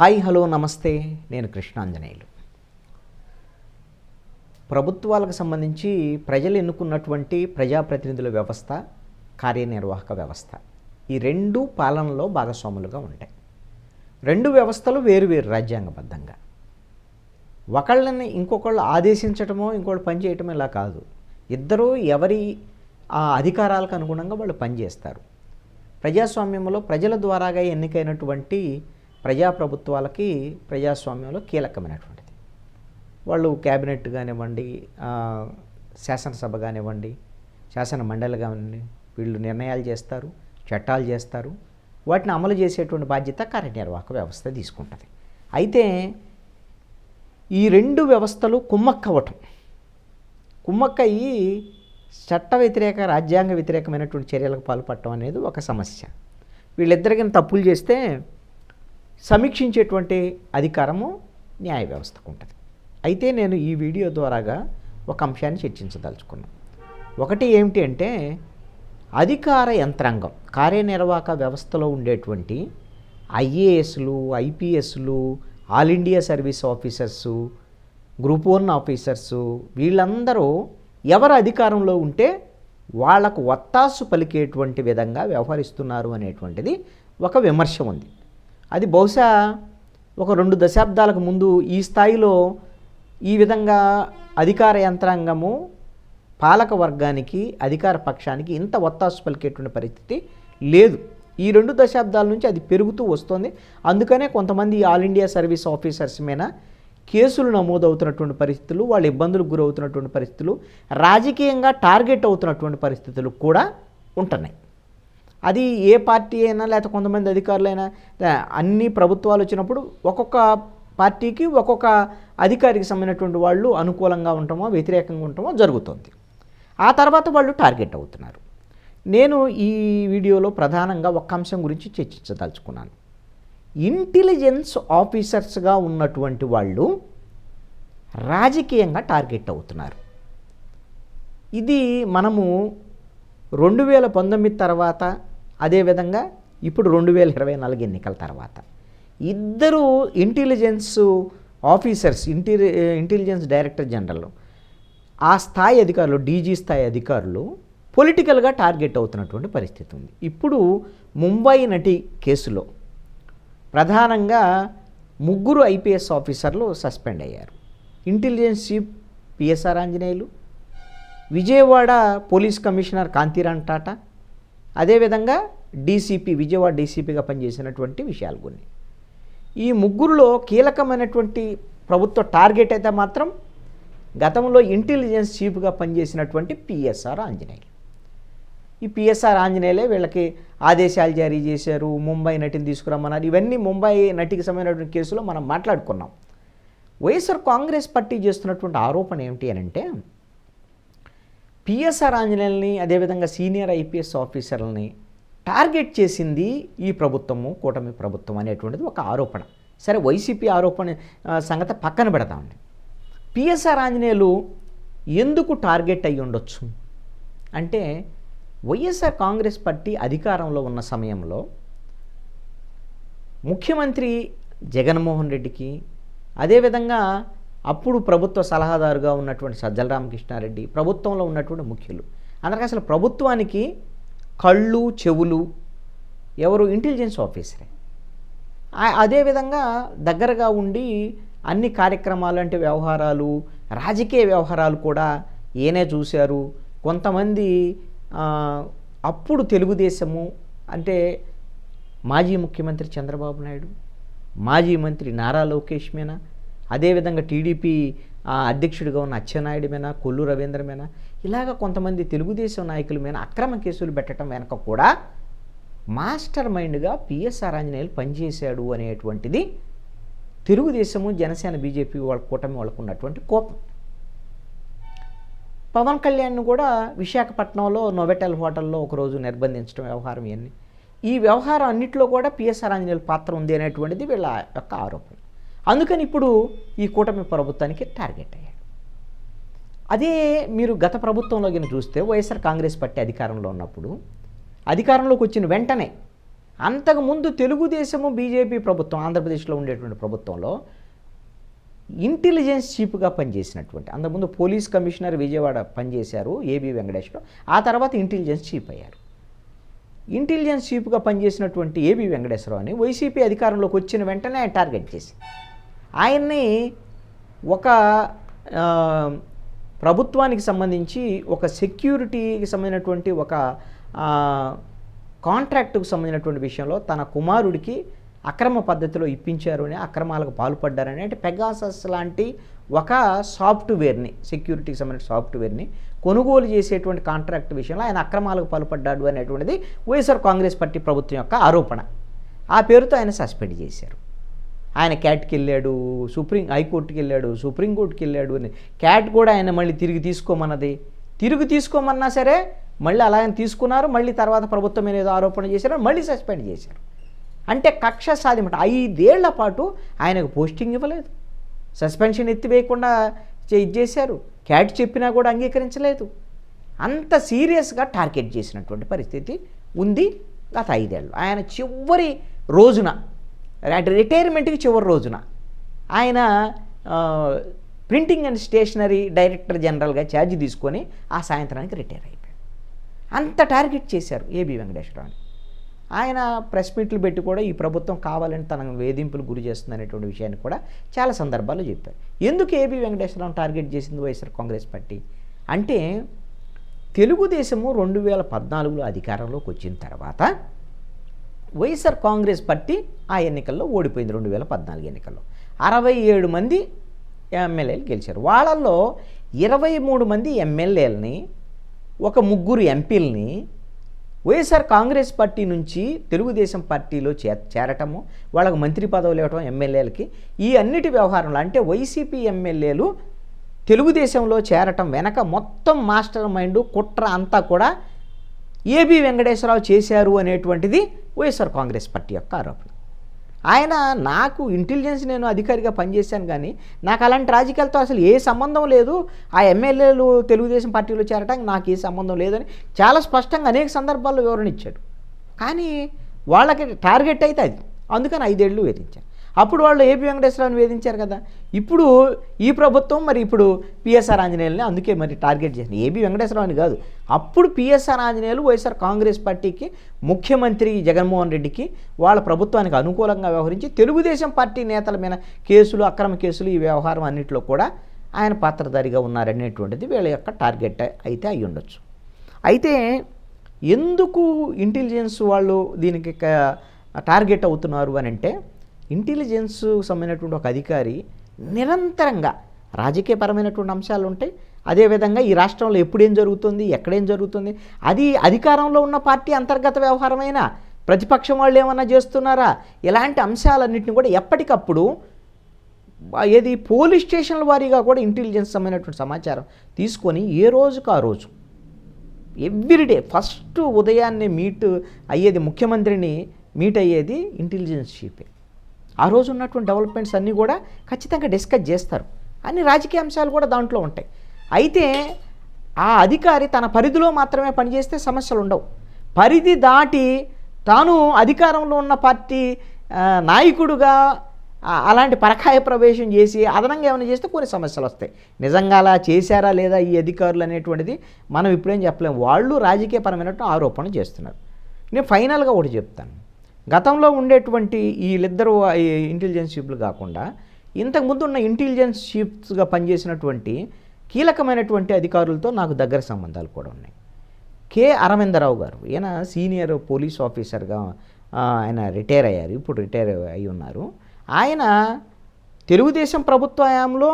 Hi hello నమస్తే. నేను కృష్ణాంజనేయులు. ప్రభుత్వాలకు సంబంధించి ప్రజలు ఎన్నుకున్నటువంటి ప్రజాప్రతినిధుల వ్యవస్థ కార్యనిర్వాహక వ్యవస్థ. ఈ రెండు పాలనలో భాగస్వాములుగా ఉంటాయి. రెండు వ్యవస్థలు వేరువేరు రాజ్యాంగబద్ధంగా. ఒకళ్ళని ఇంకొకళ్ళు ఆదేశించటమో ఇంకోటి పనిచేయటమో ఇలా కాదు. ఇద్దరూ ఎవరి ఆ అధికారాలకు అనుగుణంగా వాళ్ళు పనిచేస్తారు ప్రజాస్వామ్యంలో ప్రజల ద్వారాగా ఎన్నికైనటువంటి ప్రజాప్రభుత్వాలకి ప్రజాస్వామ్యంలో కీలకమైనటువంటిది. వాళ్ళు క్యాబినెట్ కానివ్వండి శాసనసభ కానివ్వండి శాసన మండలి కానివ్వండి వీళ్ళు నిర్ణయాలు చేస్తారు చట్టాలు చేస్తారు. వాటిని అమలు చేసేటువంటి బాధ్యత కార్యనిర్వాహక వ్యవస్థ తీసుకుంటుంది. అయితే ఈ రెండు వ్యవస్థలు కుమ్మక్కవటం కుమ్మక్కయ్యి చట్ట వ్యతిరేక రాజ్యాంగ వ్యతిరేకమైనటువంటి చర్యలకు పాల్పడటం అనేది ఒక సమస్య. వీళ్ళిద్దరికీ తప్పులు చేస్తే సమీక్షించేటువంటి అధికారము న్యాయ వ్యవస్థకు ఉంటుంది. అయితే నేను ఈ వీడియో ద్వారాగా ఒక అంశాన్ని చర్చించదలుచుకున్నాను. ఒకటి ఏమిటి అంటే అధికార యంత్రాంగం కార్యనిర్వాహక వ్యవస్థలో ఉండేటువంటి ఐఏఎస్లు ఐపీఎస్లు all India service officers group one officers వీళ్ళందరూ ఎవరు అధికారంలో ఉంటే వాళ్ళకు వత్తాసు పలికేటువంటి విధంగా వ్యవహరిస్తున్నారు అనేటువంటిది ఒక విమర్శ ఉంది. అది బహుశా ఒక రెండు దశాబ్దాలకు ముందు ఈ స్థాయిలో ఈ విధంగా అధికార యంత్రాంగము పాలక వర్గానికి అధికార పక్షానికి ఇంత ఒత్తాసు పలికేటువంటి పరిస్థితి లేదు. ఈ రెండు దశాబ్దాల నుంచి అది పెరుగుతూ వస్తుంది. అందుకనే కొంతమంది ఆల్ ఇండియా సర్వీస్ ఆఫీసర్స్ మీద కేసులు నమోదవుతున్నటువంటి పరిస్థితులు వాళ్ళు ఇబ్బందులకు గురవుతున్నటువంటి పరిస్థితులు రాజకీయంగా టార్గెట్ అవుతున్నటువంటి పరిస్థితులు కూడా ఉంటున్నాయి. అది ఏ పార్టీ అయినా లేకపోతే కొంతమంది అధికారులైనా అన్ని ప్రభుత్వాలు వచ్చినప్పుడు ఒక్కొక్క పార్టీకి ఒక్కొక్క అధికారికి సంబంధించినటువంటి వాళ్ళు అనుకూలంగా ఉండటమో వ్యతిరేకంగా ఉండటమో జరుగుతుంది. ఆ తర్వాత వాళ్ళు టార్గెట్ అవుతున్నారు. నేను ఈ వీడియోలో ప్రధానంగా ఒక్క అంశం గురించి చర్చించదలుచుకున్నాను. ఇంటెలిజెన్స్ ఆఫీసర్స్గా ఉన్నటువంటి వాళ్ళు రాజకీయంగా టార్గెట్ అవుతున్నారు. ఇది మనము రెండు వేల పంతొమ్మిది తర్వాత అదేవిధంగా ఇప్పుడు రెండు వేల ఇరవై నాలుగు ఎన్నికల తర్వాత ఇద్దరు ఇంటెలిజెన్స్ ఆఫీసర్స్ ఇంటి ఇంటెలిజెన్స్ డైరెక్టర్ జనరల్ ఆ స్థాయి అధికారులు డీజీ స్థాయి అధికారులు పొలిటికల్గా టార్గెట్ అవుతున్నటువంటి పరిస్థితి ఉంది. ఇప్పుడు ముంబై నటి కేసులో ప్రధానంగా ముగ్గురు ఐపీఎస్ ఆఫీసర్లు సస్పెండ్ అయ్యారు. Intelligence chief PSR Anjaneyulu Vijayawada police commissioner Kanthirana Tata అదేవిధంగా డీసీపీ విజయవాడ డీసీపీగా పనిచేసినటువంటి విషయాలు కొన్ని ఈ ముగ్గురులో కీలకమైనటువంటి ప్రభుత్వ టార్గెట్ అయితే మాత్రం గతంలో ఇంటెలిజెన్స్ చీఫ్గా పనిచేసినటువంటి పిఎస్ఆర్ ఆంజనేయులు. ఈ పిఎస్ఆర్ ఆంజనేయులే వీళ్ళకి ఆదేశాలు జారీ చేశారు ముంబై నటిని తీసుకురమ్మన్నారు. ఇవన్నీ ముంబై నటికి సంబంధించినటువంటి కేసులో మనం మాట్లాడుకున్నాం. వైఎస్ఆర్ కాంగ్రెస్ పార్టీ చేస్తున్నటువంటి ఆరోపణ ఏమిటి అని అంటే పిఎస్ఆర్ ఆంజనేయుల్ని అదేవిధంగా సీనియర్ ఐపీఎస్ ఆఫీసర్లని టార్గెట్ చేసింది ఈ ప్రభుత్వము కూటమి ప్రభుత్వం అనేటువంటిది ఒక ఆరోపణ. సరే వైసీపీ ఆరోపణ సంగతి పక్కన పెడతామండి పిఎస్ఆర్ ఆంజనేయులు ఎందుకు టార్గెట్ అయి ఉండొచ్చు? అంటే వైఎస్ఆర్ కాంగ్రెస్ పార్టీ అధికారంలో ఉన్న సమయంలో ముఖ్యమంత్రి జగన్మోహన్ రెడ్డికి అదేవిధంగా అప్పుడు ప్రభుత్వ సలహాదారుగా ఉన్నటువంటి సజ్జల రామకృష్ణారెడ్డి ప్రభుత్వంలో ఉన్నటువంటి ముఖ్యులు. అందరికీ అసలు ప్రభుత్వానికి కళ్ళు చెవులు ఎవరు? ఇంటెలిజెన్స్ ఆఫీసరే అదేవిధంగా దగ్గరగా ఉండి అన్ని కార్యక్రమాలు అంటే వ్యవహారాలు రాజకీయ వ్యవహారాలు కూడా ఈయనే చూశారు. కొంతమంది అప్పుడు తెలుగుదేశము అంటే మాజీ ముఖ్యమంత్రి చంద్రబాబు నాయుడు మాజీ మంత్రి నారా లోకేష్ మీన అదేవిధంగా టీడీపీ అధ్యక్షుడిగా ఉన్న అచ్చెన్నాయుడు మీద కొల్లు రవీంద్ర మీద ఇలాగ కొంతమంది తెలుగుదేశం నాయకుల మీద అక్రమ కేసులు పెట్టడం వెనక కూడా మాస్టర్ మైండ్గా పిఎస్ఆర్ ఆంజనేయులు పనిచేశాడు అనేటువంటిది తెలుగుదేశము జనసేన బీజేపీ వాళ్ళ కూటమి వాళ్ళకు ఉన్నటువంటి కోపం. పవన్ కళ్యాణ్ను కూడా విశాఖపట్నంలో నోవెటల్ హోటల్లో ఒకరోజు నిర్బంధించడం వ్యవహారం ఇవన్నీ. ఈ వ్యవహారం అన్నింటిలో కూడా పిఎస్ఆర్ ఆంజనేయుల పాత్ర ఉంది అనేటువంటిది వీళ్ళ యొక్క ఆరోపణ. అందుకని ఇప్పుడు ఈ కూటమి ప్రభుత్వానికి టార్గెట్ అయ్యాడు. అదే మీరు గత ప్రభుత్వంలో కింద చూస్తే వైఎస్ఆర్ కాంగ్రెస్ పార్టీ అధికారంలో ఉన్నప్పుడు అధికారంలోకి వచ్చిన వెంటనే అంతకుముందు తెలుగుదేశము బీజేపీ ప్రభుత్వం ఆంధ్రప్రదేశ్లో ఉండేటువంటి ప్రభుత్వంలో ఇంటెలిజెన్స్ చీఫ్గా పనిచేసినటువంటి అంతకుముందు పోలీస్ కమిషనర్ విజయవాడ పనిచేశారు ఏబి వెంకటేశ్వరరావు. ఆ తర్వాత ఇంటెలిజెన్స్ చీఫ్ అయ్యారు. ఇంటెలిజెన్స్ చీఫ్గా పనిచేసినటువంటి ఏబి వెంకటేశ్వరరావు అని వైసీపీ అధికారంలోకి వచ్చిన వెంటనే టార్గెట్ చేసి ఆయన్ని ఒక ప్రభుత్వానికి సంబంధించి ఒక సెక్యూరిటీకి సంబంధించినటువంటి ఒక కాంట్రాక్టుకు సంబంధించినటువంటి విషయంలో తన కుమారుడికి అక్రమ పద్ధతిలో ఇప్పించారు అని అక్రమాలకు పాల్పడ్డారని అంటే పెగాసస్ లాంటి ఒక సాఫ్ట్వేర్ని సెక్యూరిటీకి సంబంధించిన సాఫ్ట్వేర్ని కొనుగోలు చేసేటువంటి కాంట్రాక్ట్ విషయంలో ఆయన అక్రమాలకు పాల్పడ్డాడు అనేటువంటిది వైఎస్ఆర్ కాంగ్రెస్ పార్టీ ప్రభుత్వం యొక్క ఆరోపణ. ఆ పేరుతో ఆయన సస్పెండ్ చేశారు. ఆయన క్యాట్కి వెళ్ళాడు సుప్రీం హైకోర్టుకి వెళ్ళాడు సుప్రీంకోర్టుకి వెళ్ళాడు అని. క్యాట్ కూడా ఆయన మళ్ళీ తిరిగి తీసుకోమన్నది. తిరిగి తీసుకోమన్నా సరే మళ్ళీ అలా ఆయన తీసుకున్నారు మళ్ళీ తర్వాత ప్రభుత్వం మీద ఏదో ఆరోపణ చేశారు మళ్ళీ సస్పెండ్ చేశారు. అంటే కక్ష సాధ్యమట ఐదేళ్ళ పాటు ఆయనకు పోస్టింగ్ ఇవ్వలేదు. సస్పెన్షన్ ఎత్తివేయకుండా చేశారు. క్యాట్ చెప్పినా కూడా అంగీకరించలేదు. అంత సీరియస్గా టార్గెట్ చేసినటువంటి పరిస్థితి ఉంది గత ఐదేళ్ళు. ఆయన చివరి రోజున అంటే రిటైర్మెంట్కి చివరి రోజున ఆయన ప్రింటింగ్ అండ్ స్టేషనరీ డైరెక్టర్ జనరల్గా ఛార్జ్ తీసుకొని ఆ సాయంత్రానికి రిటైర్ అయిపోయాడు. అంత టార్గెట్ చేశారు ఏబి వెంకటేశ్వరరావుని ఆయన ప్రెస్ మీట్లు పెట్టి కూడా ఈ ప్రభుత్వం కావాలని తన వేధింపులు గురి చేస్తుంది అనేటువంటి విషయాన్ని కూడా చాలా సందర్భాల్లో చెప్పారు. ఎందుకు ఏబి వెంకటేశ్వరరావు టార్గెట్ చేసింది వైఎస్ఆర్ కాంగ్రెస్ పార్టీ? అంటే తెలుగుదేశము రెండు వేల పద్నాలుగులో అధికారంలోకి వచ్చిన తర్వాత వైఎస్ఆర్ కాంగ్రెస్ పార్టీ ఆ ఎన్నికల్లో ఓడిపోయింది రెండు వేల పద్నాలుగు ఎన్నికల్లో. అరవై ఏడు మంది ఎమ్మెల్యేలు గెలిచారు. వాళ్ళల్లో ఇరవై మూడు మంది ఎమ్మెల్యేలని ఒక ముగ్గురు ఎంపీలని వైఎస్ఆర్ కాంగ్రెస్ పార్టీ నుంచి తెలుగుదేశం పార్టీలో చే చేరటము వాళ్ళకు మంత్రి పదవులు ఇవ్వటం ఎమ్మెల్యేలకి ఈ అన్నిటి వ్యవహారంలో అంటే వైసీపీ ఎమ్మెల్యేలు తెలుగుదేశంలో చేరటం వెనక మొత్తం మాస్టర్ మైండ్ కుట్ర అంతా కూడా ఏబి వెంకటేశ్వరరావు చేశారు అనేటువంటిది వైఎస్ఆర్ కాంగ్రెస్ పార్టీ యొక్క ఆరోపణ. ఆయన నాకు ఇంటెలిజెన్స్ నేను అధికారిగా పనిచేశాను కానీ నాకు అలాంటి రాజకీయాలతో అసలు ఏ సంబంధం లేదు. ఆ ఎమ్మెల్యేలు తెలుగుదేశం పార్టీలో చేరడానికి నాకు ఏ సంబంధం లేదని చాలా స్పష్టంగా అనేక సందర్భాల్లో వివరణ ఇచ్చాడు. కానీ వాళ్ళకి టార్గెట్ అయితే అది. అందుకని ఐదేళ్ళు వేధించాను అప్పుడు వాళ్ళు ఏపీ వెంకటేశ్వరరావుని వేధించారు కదా. ఇప్పుడు ఈ ప్రభుత్వం మరి ఇప్పుడు పిఎస్ఆర్ ఆంజనేయులని అందుకే మరి టార్గెట్ చేసింది. ఏబీ వెంకటేశ్వరరావుని కాదు. అప్పుడు పిఎస్ఆర్ ఆంజనేయులు వైఎస్ఆర్ కాంగ్రెస్ పార్టీకి ముఖ్యమంత్రి జగన్మోహన్ రెడ్డికి వాళ్ళ ప్రభుత్వానికి అనుకూలంగా వ్యవహరించి తెలుగుదేశం పార్టీ నేతల మీద కేసులు అక్రమ కేసులు ఈ వ్యవహారం అన్నింటిలో కూడా ఆయన పాత్రధారిగా ఉన్నారనేటువంటిది వీళ్ళ యొక్క టార్గెట్ అయితే అయి ఉండొచ్చు. అయితే ఎందుకు ఇంటెలిజెన్స్ వాళ్ళు దీనికి టార్గెట్ అవుతున్నారు అని అంటే ఇంటెలిజెన్స్ సంబంధించినటువంటి ఒక అధికారి నిరంతరంగా రాజకీయపరమైనటువంటి అంశాలు ఉంటాయి. అదేవిధంగా ఈ రాష్ట్రంలో ఎప్పుడేం జరుగుతుంది ఎక్కడేం జరుగుతుంది అది అధికారంలో ఉన్న పార్టీ అంతర్గత వ్యవహారమైన ప్రతిపక్షం వాళ్ళు ఏమన్నా చేస్తున్నారా? ఇలాంటి అంశాలన్నింటినీ కూడా ఎప్పటికప్పుడు ఏది పోలీస్ స్టేషన్ల వారీగా కూడా ఇంటెలిజెన్స్ సంబంధించినటువంటి సమాచారం తీసుకొని ఏ రోజుకు ఆ రోజు ఎవ్రీడే ఫస్ట్ ఉదయాన్నే మీట్ అయ్యేది ముఖ్యమంత్రిని మీట్ అయ్యేది ఇంటెలిజెన్స్ చీఫే. ఆ రోజు ఉన్నటువంటి డెవలప్మెంట్స్ అన్నీ కూడా ఖచ్చితంగా డిస్కస్ చేస్తారు. అన్ని రాజకీయ అంశాలు కూడా దాంట్లో ఉంటాయి. అయితే ఆ అధికారి తన పరిధిలో మాత్రమే పనిచేస్తే సమస్యలు ఉండవు. పరిధి దాటి తాను అధికారంలో ఉన్న పార్టీ నాయకుడుగా అలాంటి పరకాయ ప్రవేశం చేసి అదనంగా ఏమైనా చేస్తే కొన్ని సమస్యలు వస్తాయి. నిజంగా అలా చేశారా లేదా ఈ అధికారులు అనేటువంటిది మనం ఇప్పుడేం చెప్పలేము వాళ్ళు రాజకీయపరమైనటువంటి ఆరోపణలు చేస్తున్నారు. నేను ఫైనల్గా ఒకటి చెప్తాను. గతంలో ఉండేటువంటి వీళ్ళిద్దరు ఇంటెలిజెన్స్ చీఫ్లు కాకుండా ఇంతకుముందు ఉన్న ఇంటెలిజెన్స్ చీఫ్స్గా పనిచేసినటువంటి కీలకమైనటువంటి అధికారులతో నాకు దగ్గర సంబంధాలు కూడా ఉన్నాయి. కె అరవిందరావు గారు ఈయన సీనియర్ పోలీస్ ఆఫీసర్గా ఆయన రిటైర్ అయ్యారు ఇప్పుడు రిటైర్ అయి ఉన్నారు. ఆయన తెలుగుదేశం ప్రభుత్వ హయాంలో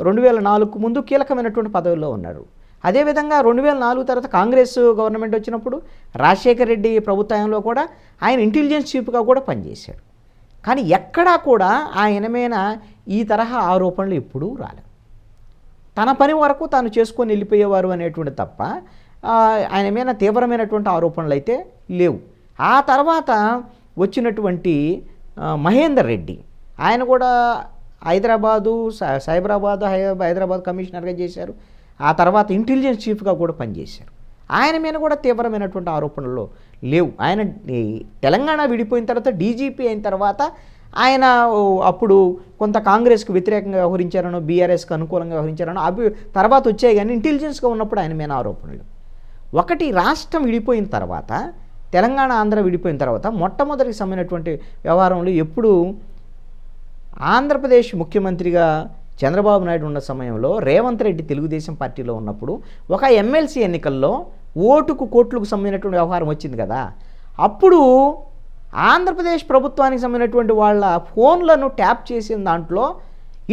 రెండు వేల నాలుగు ముందు కీలకమైనటువంటి పదవిలో ఉన్నారు. అదేవిధంగా రెండు వేల నాలుగు తర్వాత కాంగ్రెస్ గవర్నమెంట్ వచ్చినప్పుడు రాజశేఖర రెడ్డి ప్రభుత్వంలో కూడా ఆయన ఇంటెలిజెన్స్ చీఫ్గా కూడా పనిచేశాడు. కానీ ఎక్కడా కూడా ఆయన మీద ఈ తరహా ఆరోపణలు ఎప్పుడూ రాలేదు. తన పని వరకు తాను చేసుకొని వెళ్ళిపోయేవారు అనేటువంటి తప్ప ఆయన మీద తీవ్రమైనటువంటి ఆరోపణలు అయితే లేవు. ఆ తర్వాత వచ్చినటువంటి మహేందర్ రెడ్డి ఆయన కూడా హైదరాబాదు సై- సైబరాబాద్ హైదరాబాద్ కమిషనర్గా చేశారు. ఆ తర్వాత ఇంటెలిజెన్స్ చీఫ్గా కూడా పనిచేశారు. ఆయన మీద కూడా తీవ్రమైనటువంటి ఆరోపణలు లేవు. ఆయన తెలంగాణ విడిపోయిన తర్వాత డీజీపీ అయిన తర్వాత ఆయన అప్పుడు కొంత కాంగ్రెస్కు వ్యతిరేకంగా వ్యవహరించారనో బీఆర్ఎస్కు అనుకూలంగా వ్యవహరించారనో అవి తర్వాత వచ్చాయి కానీ ఇంటెలిజెన్స్గా ఉన్నప్పుడు ఆయన మీద ఆరోపణలు ఒకటి రాష్ట్రం విడిపోయిన తర్వాత తెలంగాణ ఆంధ్ర విడిపోయిన తర్వాత మొట్టమొదటికి సమయమైనటువంటి వ్యవహారంలో ఎప్పుడు ఆంధ్రప్రదేశ్ ముఖ్యమంత్రిగా చంద్రబాబు నాయుడు ఉన్న సమయంలో రేవంత్ రెడ్డి తెలుగుదేశం పార్టీలో ఉన్నప్పుడు ఒక ఎమ్మెల్సీ ఎన్నికల్లో ఓటుకు కోట్లకు సంబంధించినటువంటి వ్యవహారం వచ్చింది కదా. అప్పుడు ఆంధ్రప్రదేశ్ ప్రభుత్వానికి సంబంధించినటువంటి వాళ్ళ ఫోన్లను ట్యాప్ చేసిన దాంట్లో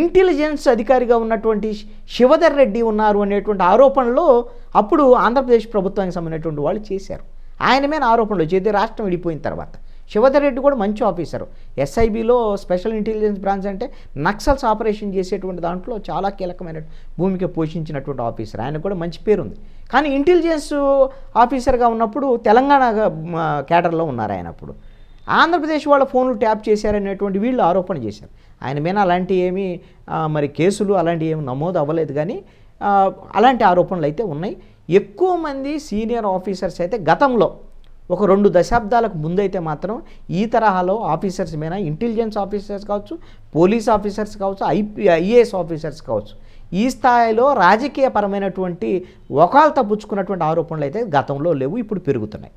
ఇంటెలిజెన్స్ అధికారిగా ఉన్నటువంటి శివధర్ రెడ్డి ఉన్నారు అనేటువంటి ఆరోపణలు అప్పుడు ఆంధ్రప్రదేశ్ ప్రభుత్వానికి సంబంధించినటువంటి వాళ్ళు చేశారు. ఆయన మీద ఆరోపణలు చేతి రాష్ట్రం విడిపోయిన తర్వాత శివధర్ రెడ్డి కూడా మంచి ఆఫీసరు. ఎస్ఐబిలో స్పెషల్ ఇంటెలిజెన్స్ బ్రాంచ్ అంటే నక్సల్స్ ఆపరేషన్ చేసేటువంటి దాంట్లో చాలా కీలకమైన భూమిక పోషించినటువంటి ఆఫీసర్. ఆయన కూడా మంచి పేరు ఉంది కానీ ఇంటెలిజెన్స్ ఆఫీసర్గా ఉన్నప్పుడు తెలంగాణ కేడర్లో ఉన్నారు ఆయన అప్పుడు. ఆంధ్రప్రదేశ్ వాళ్ళ ఫోన్లు ట్యాప్ చేశారనేటువంటి వీళ్ళు ఆరోపణ చేశారు. ఆయన మీద అలాంటి ఏమీ మరి కేసులు అలాంటివి ఏమి నమోదు అవ్వలేదు కానీ అలాంటి ఆరోపణలు అయితే ఉన్నాయి. ఎక్కువ మంది సీనియర్ ఆఫీసర్స్ అయితే గతంలో ఒక రెండు దశాబ్దాలకు ముందైతే మాత్రం ఈ తరహాలో ఆఫీసర్స్ మీద ఇంటెలిజెన్స్ ఆఫీసర్స్ కావచ్చు పోలీస్ ఆఫీసర్స్ కావచ్చు ఐపీ ఐఏఎస్ ఆఫీసర్స్ కావచ్చు ఈ స్థాయిలో రాజకీయపరమైనటువంటి ఒకళ్ళ తప్పుచ్చుకున్నటువంటి ఆరోపణలు అయితే గతంలో లేవు ఇప్పుడు పెరుగుతున్నాయి.